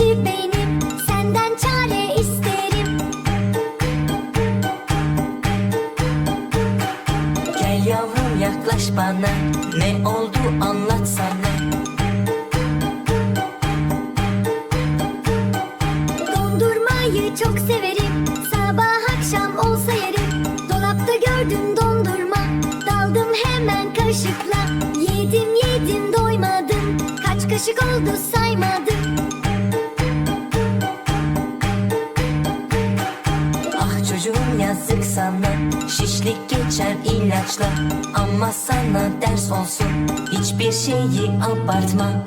çaresi benim Senden çare isterim. Gel yavrum yaklaş bana. Ne oldu anlat sana. Dondurmayı çok severim. Sabah akşam olsa yerim. Dolapta gördüm dondurma. Daldım hemen kaşıkla. Yedim yedim doymadım. Kaç kaşık oldu saymadım. Ah çocuğum yazık sana. Şişlik geçer ilaçla Ama sana ders olsun. Hiçbir şeyi abartma